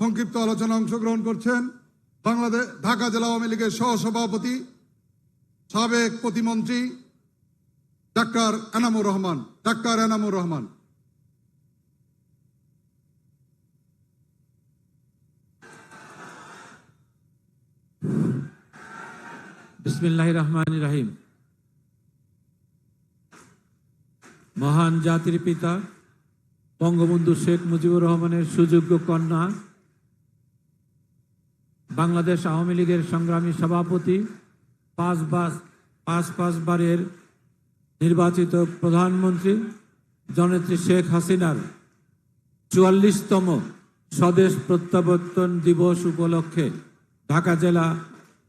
সংক্ষিপ্ত আলোচনা অংশগ্রহণ করছেন বাংলাদেশ, ঢাকা জেলা আওয়ামী লীগের সহসভাপতি, সাবেক প্রতিমন্ত্রী ডাক্তার এনামুর রহমান, ডাক্তার এনামুর রহমান। বিসমিল্লাহ রহমান রাহিম। মহান জাতির পিতা বঙ্গবন্ধু শেখ মুজিবুর রহমানের সুযোগ্য কন্যা, বাংলাদেশ আওয়ামী লীগের সংগ্রামী সভাপতি, পাঁচ বাস, পাঁচ পাঁচবারের নির্বাচিত প্রধানমন্ত্রী, জননেত্রী শেখ হাসিনার চুয়াল্লিশতম স্বদেশ প্রত্যাবর্তন দিবস উপলক্ষে ঢাকা জেলা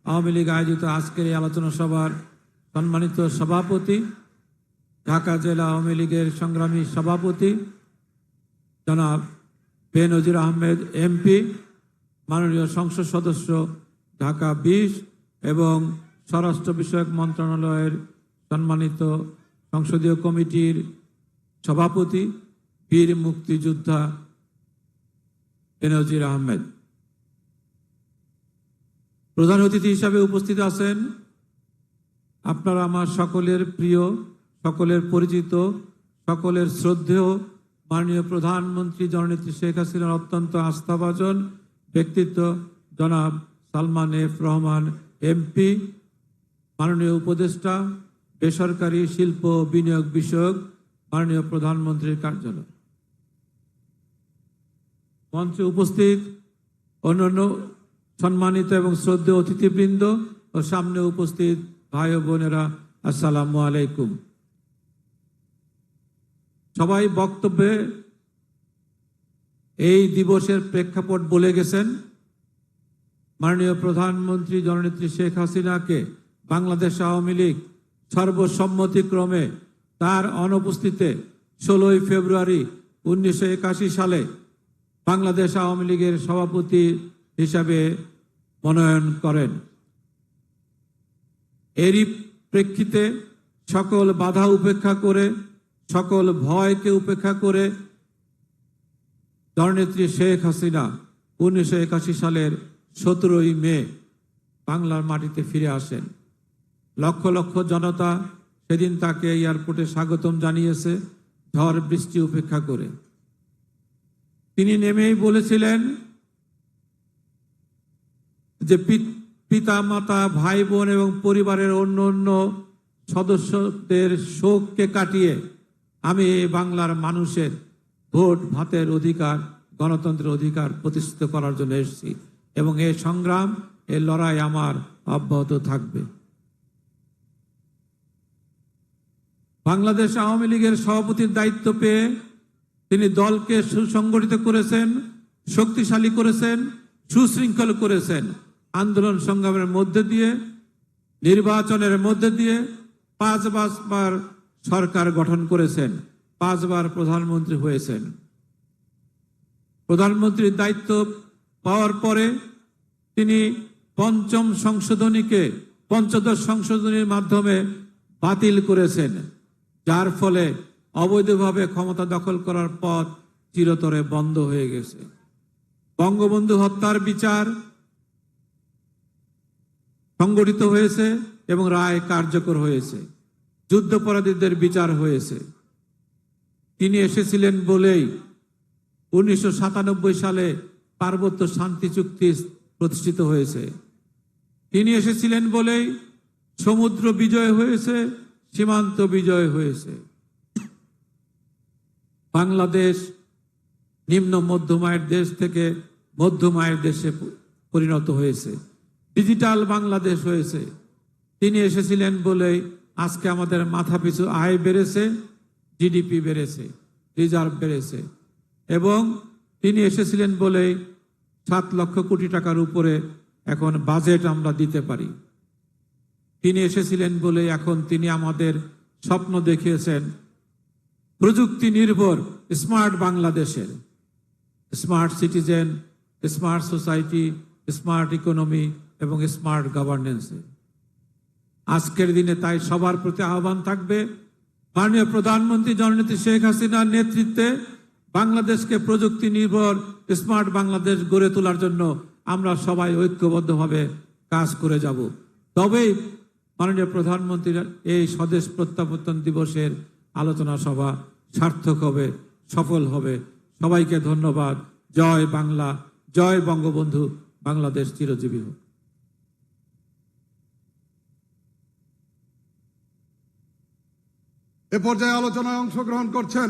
আওয়ামী লীগ আয়োজিত আজকের এই আলোচনা সভার সম্মানিত সভাপতি, ঢাকা জেলা আওয়ামী লীগের সংগ্রামী সভাপতি জনাব বেনজির আহমেদ, এমপি, মাননীয় সংসদ সদস্য ঢাকা বিশ এবং স্বরাষ্ট্র বিষয়ক মন্ত্রণালয়ের সম্মানিত সংসদীয় কমিটির সভাপতি বীর মুক্তিযোদ্ধা বেনজির আহমেদ। প্রধান অতিথি হিসাবে উপস্থিত আছেন আপনারা আমার সকলের প্রিয়, সকলের পরিচিত, সকলের শ্রদ্ধেয় মাননীয় প্রধানমন্ত্রী জননেত্রী শেখ হাসিনার অত্যন্ত আস্থাভাজন ব্যক্তিত্ব জনাব সালমান এফ রহমান, এমপি, মাননীয় উপদেষ্টা, বেসরকারি শিল্প বিনিয়োগ বিষয়ক মাননীয় প্রধানমন্ত্রীর কার্যালয়। মঞ্চে উপস্থিত অন্যান্য সম্মানিত এবং শ্রদ্ধেয় অতিথিবৃন্দ ও সামনে উপস্থিত ভাই বোনেরা, আসসালামু আলাইকুম। সবাই বক্তব্যে এই দিবসের প্রেক্ষাপট বলে গেছেন মাননীয় প্রধানমন্ত্রী জননেত্রী শেখ হাসিনাকে বাংলাদেশ আওয়ামী লীগ সর্বসম্মতিক্রমে তার অনুপস্থিতিতে ষোলোই ফেব্রুয়ারি উনিশশো একাশি সালে বাংলাদেশ আওয়ামী লীগের সভাপতি হিসাবে মনোনয়ন করেন। এরই প্রেক্ষিতে সকল বাধা উপেক্ষা করে সকল ভয়কে উপেক্ষা করে জননেত্রী শেখ হাসিনা উনিশশো একাশি সালের সতেরোই মে বাংলার মাটিতে ফিরে আসেন। লক্ষ লক্ষ জনতা সেদিন তাকে এয়ারপোর্টে স্বাগতম জানিয়েছে, ঝড় বৃষ্টি উপেক্ষা করে। তিনি নেমেই বলেছিলেন যে পিতা মাতা ভাই বোন এবং পরিবারের অন্য অন্য সদস্যদের শোককে কাটিয়ে আমি বাংলার মানুষের ভোট, ভাতের অধিকার, গণতন্ত্রের অধিকার প্রতিষ্ঠিত করার জন্য এসেছি এবং এই সংগ্রাম এই লড়াই আমার অব্যাহত থাকবে। বাংলাদেশ আওয়ামী লীগের সভাপতির দায়িত্ব পেয়ে তিনি দলকে সুসংগঠিত করেছেন, শক্তিশালী করেছেন, সুশৃঙ্খল করেছেন। আন্দোলন সংগ্রামের মধ্যে দিয়ে, নির্বাচনের মধ্যে দিয়ে পাঁচ পাঁচবার সরকার গঠন করেছেন, পাঁচবার প্রধানমন্ত্রী হয়েছেন। প্রধানমন্ত্রীর দায়িত্ব পাওয়ার পরে তিনি পঞ্চম সংশোধনীকে, পঞ্চদশ সংশোধনীর মাধ্যমে বাতিল করেছেন, যার ফলে অবৈধভাবে ক্ষমতা দখল করার পথ চিরতরে বন্ধ হয়ে গেছে। বঙ্গবন্ধু হত্যার বিচার সংগঠিত হয়েছে এবং রায় কার্যকর হয়েছে। যুদ্ধপরাধীদের বিচার হয়েছে। তিনি এসেছিলেন বলেই উনিশশো সাতানব্বই সালে পার্বত্য শান্তি চুক্তি প্রতিষ্ঠিত হয়েছে। তিনি এসেছিলেন বলেই সমুদ্র বিজয় হয়েছে, সীমান্ত বিজয় হয়েছে। বাংলাদেশ নিম্ন মধ্যমায়ের দেশ থেকে মধ্যমায়ের দেশে পরিণত হয়েছে। ডিজিটাল বাংলাদেশ হয়েছে। তিনি এসেছিলেন বলেই আজকে আমাদের মাথা পিছু আয় বেড়েছে জিডিপি বেড়েছে রিজার্ভ বেড়েছে। এবং তিনি এসেছিলেন বলেই সাত লক্ষ কোটি টাকার উপরে এখন বাজেট আমরা দিতে পারি। তিনি এসেছিলেন বলে এখন তিনি আমাদের স্বপ্ন দেখিয়েছেন। প্রযুক্তি নির্ভর স্মার্ট বাংলাদেশের। Smart citizen smart society smart economy এবং স্মার্ট গভর্নেন্সে আজকের দিনে তাই সবার প্রতি আহ্বান থাকবে। মাননীয় প্রধানমন্ত্রী জননেত্রী শেখ হাসিনার নেতৃত্বে বাংলাদেশকে প্রযুক্তি নির্ভর, স্মার্ট বাংলাদেশ গড়ে তোলার জন্য আমরা সবাই ঐক্যবদ্ধভাবে কাজ করে যাব। তবেই মাননীয় প্রধানমন্ত্রীর এই স্বদেশ প্রত্যাবর্তন দিবসের আলোচনা সভা সার্থক হবে, সফল হবে। সবাইকে ধন্যবাদ। জয় বাংলা, জয় বঙ্গবন্ধু। বাংলাদেশ চিরজীবী হোক। এ পর্যায়ে আলোচনায় অংশগ্রহণ করছেন